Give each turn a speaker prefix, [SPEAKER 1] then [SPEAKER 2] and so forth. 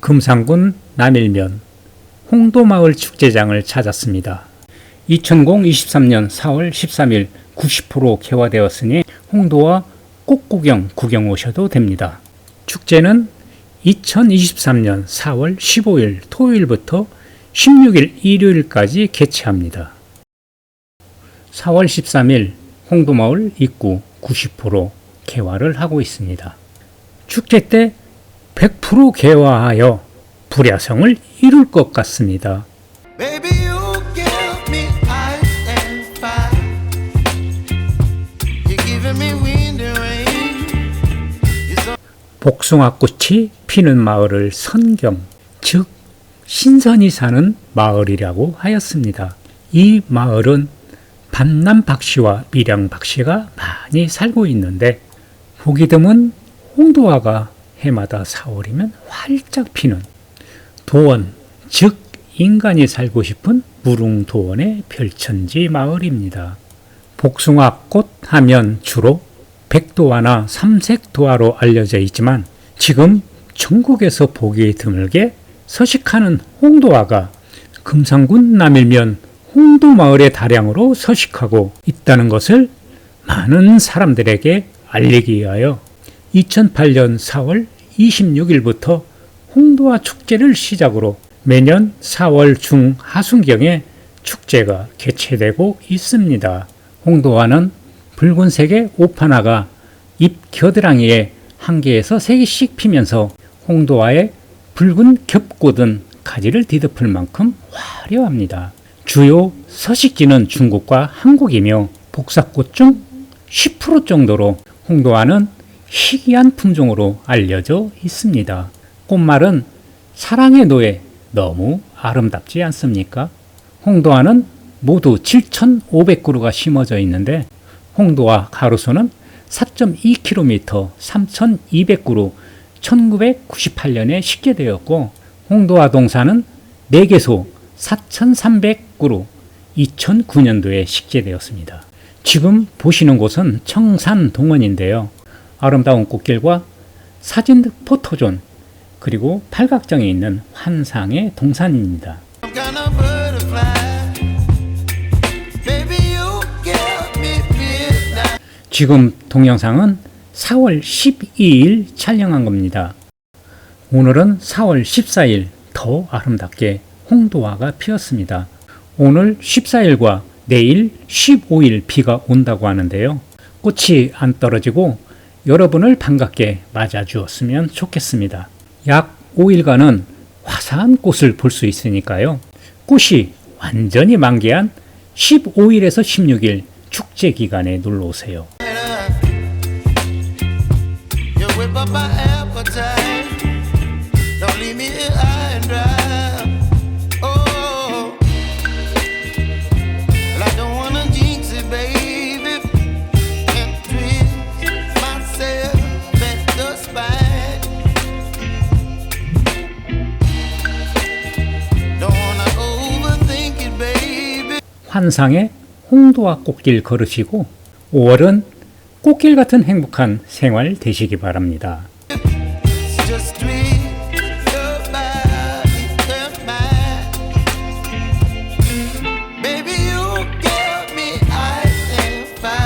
[SPEAKER 1] 금산군 남일면 홍도마을 축제장을 찾았습니다. 2023년 4월 13일 90% 개화되었으니 홍도와 꽃구경 구경 오셔도 됩니다. 축제는 2023년 4월 15일 토요일부터 16일 일요일까지 개최합니다. 4월 13일 홍도마을 입구 90% 개화를 하고 있습니다. 축제 때 100% 개화하여 불야성을 이룰 것 같습니다. 복숭아꽃이 피는 마을을 선경, 즉 신선이 사는 마을이라고 하였습니다. 이 마을은 반남 박씨와 밀양 박씨가 많이 살고 있는데 보기 드문 홍도화가 해마다 4월이면 활짝 피는 도원, 즉 인간이 살고 싶은 무릉도원의 별천지 마을입니다. 복숭아꽃 하면 주로 백도화나 삼색도화로 알려져 있지만 지금 전국에서 보기 드물게 서식하는 홍도화가 금산군 남일면 홍도마을의 다량으로 서식하고 있다는 것을 많은 사람들에게 알리기 위하여 2008년 4월 26일부터 홍도화 축제를 시작으로 매년 4월 중 하순경에 축제가 개최되고 있습니다. 홍도화는 붉은색의 오파나가 잎 겨드랑이에 한 개에서 세 개씩 피면서 홍도화의 붉은 겹고든 가지를 뒤덮을 만큼 화려합니다. 주요 서식지는 중국과 한국이며 복사꽃 중 10% 정도로 홍도화는 희귀한 품종으로 알려져 있습니다. 꽃말은 사랑의 노예 너무 아름답지 않습니까? 홍도화는 모두 7,500그루가 심어져 있는데 홍도화 가로수는 4.2km 3,200그루 1998년에 식재되었고 홍도화 동사는 4개소 4,300그루 2009년도에 식재되었습니다. 지금 보시는 곳은 청산 동원인데요. 아름다운 꽃길과 사진 포토존 그리고 팔각정에 있는 환상의 동산입니다. 지금 동영상은 4월 12일 촬영한 겁니다. 오늘은 4월 14일 더 아름답게 홍도화가 피었습니다. 오늘 14일과 내일 15일 비가 온다고 하는데요. 꽃이 안 떨어지고 여러분을 반갑게 맞아 주었으면 좋겠습니다. 약 5일간은 화사한 꽃을 볼 수 있으니까요. 꽃이 완전히 만개한 15일에서 16일 축제 기간에 놀러 오세요. 환상의 홍도화 꽃길 걸으시고 5월은 꽃길 같은 행복한 생활 되시기 바랍니다.